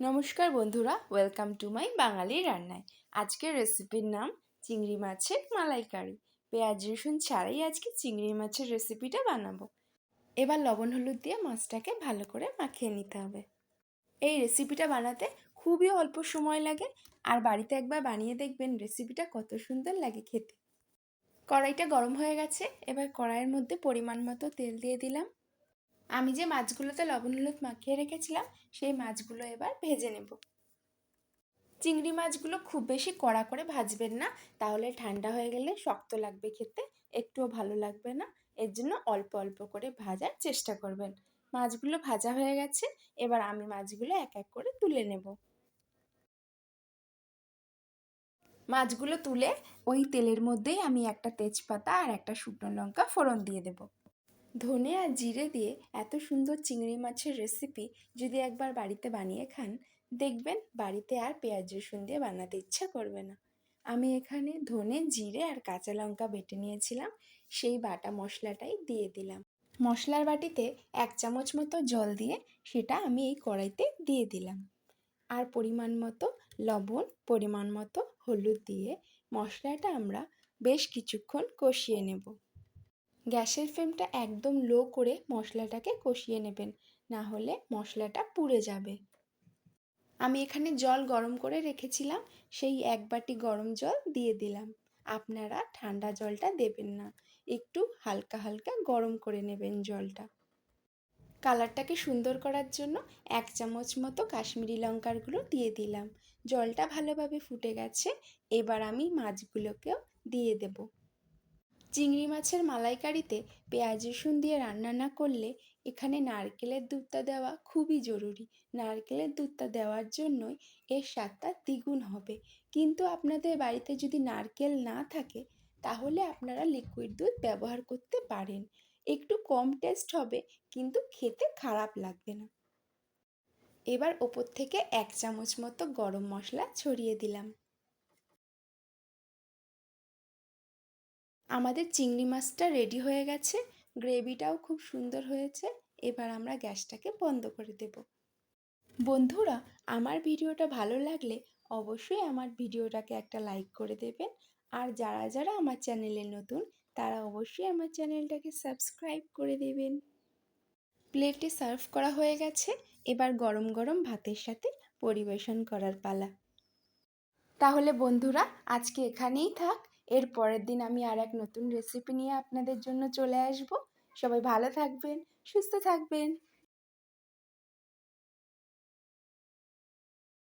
নমস্কার বন্ধুরা welcome to my বাঙালি রান্নায়। আজকের রেসিপির নাম চিংড়ি মাছের মালাইকারি। পেঁয়াজ, রসুন ছাড়াই আজকে চিংড়ি মাছের রেসিপিটা বানাবো। এবার লবণ হলুদ দিয়ে মাছটাকে ভালো করে মাখিয়ে নিতে হবে। এই রেসিপিটা বানাতে খুবই অল্প সময় লাগে, আর বাড়িতে একবার বানিয়ে দেখবেন রেসিপিটা কত সুন্দর লাগে খেতে। কড়াইটা গরম হয়ে গেছে, এবার কড়াইয়ের মধ্যে পরিমাণ মতো তেল দিয়ে দিলাম। আমি যে মাছগুলোতে লবণ হলুদ মাখিয়ে রেখেছিলাম, সেই মাছগুলো এবার ভেজে নেব। চিংড়ি মাছগুলো খুব বেশি কড়া করে ভাজবেন না, তাহলে ঠান্ডা হয়ে গেলে শক্ত লাগবে খেতে, একটুও ভালো লাগবে না। এর জন্য অল্প অল্প করে ভাজার চেষ্টা করবেন। মাছগুলো ভাজা হয়ে গেছে, এবার আমি মাছগুলো এক এক করে তুলে নেব। মাছগুলো তুলে ওই তেলের মধ্যেই আমি একটা তেজপাতা আর একটা শুকনো লঙ্কা ফোড়ন দিয়ে দেবো। ধনে আর জিরে দিয়ে এত সুন্দর চিংড়ি মাছের রেসিপি যদি একবার বাড়িতে বানিয়ে খান, দেখবেন বাড়িতে আর পেঁয়াজ রসুন দিয়ে বানাতে ইচ্ছা করবে না। আমি এখানে ধনে, জিরে আর কাঁচা লঙ্কা বেটে নিয়েছিলাম, সেই বাটা মশলাটাই দিয়ে দিলাম। মশলার বাটিতে এক চামচ মতো জল দিয়ে সেটা আমি এই কড়াইতে দিয়ে দিলাম। আর পরিমাণ মতো লবণ, পরিমাণ মতো হলুদ দিয়ে মশলাটা আমরা বেশ কিছুক্ষণ কষিয়ে নেব। গ্যাসের ফ্লেমটা একদম লো করে মশলাটাকে কষিয়ে নেবেন, না হলে মশলাটা পুড়ে যাবে। আমি এখানে জল গরম করে রেখেছিলাম, সেই এক বাটি গরম জল দিয়ে দিলাম। আপনারা ঠান্ডা জলটা দেবেন না, একটু হালকা হালকা গরম করে নেবেন জলটা। কালারটাকে সুন্দর করার জন্য এক চামচ মতো কাশ্মীরি লঙ্কার গুঁড়ো দিয়ে দিলাম। জলটা ভালোভাবে ফুটে গেছে, এবার আমি মাছগুলোকেও দিয়ে দেবো। চিংড়ি মাছের মালাইকারিতে পেঁয়াজ রসুন দিয়ে রান্না না করলে এখানে নারকেলের দুধটা দেওয়া খুবই জরুরি। নারকেলের দুধটা দেওয়ার জন্যই এর স্বাদটা দ্বিগুণ হবে। কিন্তু আপনাদের বাড়িতে যদি নারকেল না থাকে, তাহলে আপনারা লিকুইড দুধ ব্যবহার করতে পারেন। একটু কম টেস্ট হবে, কিন্তু খেতে খারাপ লাগবে না। এবার ওপর থেকে এক চামচ মতো গরম মশলা ছড়িয়ে দিলাম। আমাদের চিংড়ি মাছটা রেডি হয়ে গেছে। গ্রেভিটাও খুব সুন্দর হয়েছে। এবার আমরা গ্যাসটাকে বন্ধ করে দেব। বন্ধুরা, আমার ভিডিওটা ভালো লাগলে অবশ্যই আমার ভিডিওটাকে একটা লাইক করে দেবেন। আর যারা যারা আমার চ্যানেলে নতুন, তারা অবশ্যই আমার চ্যানেলটাকে সাবস্ক্রাইব করে দেবেন। প্লেটে সার্ভ করা হয়ে গেছে। এবার গরম গরম ভাতের সাথে পরিবেশন করার পালা। তাহলে বন্ধুরা, আজকে এখানেই থাক। এর পরের দিন আমি আর এক নতুন রেসিপি নিয়ে আপনাদের জন্য চলে আসব। সবাই ভালো থাকবেন, সুস্থ থাকবেন।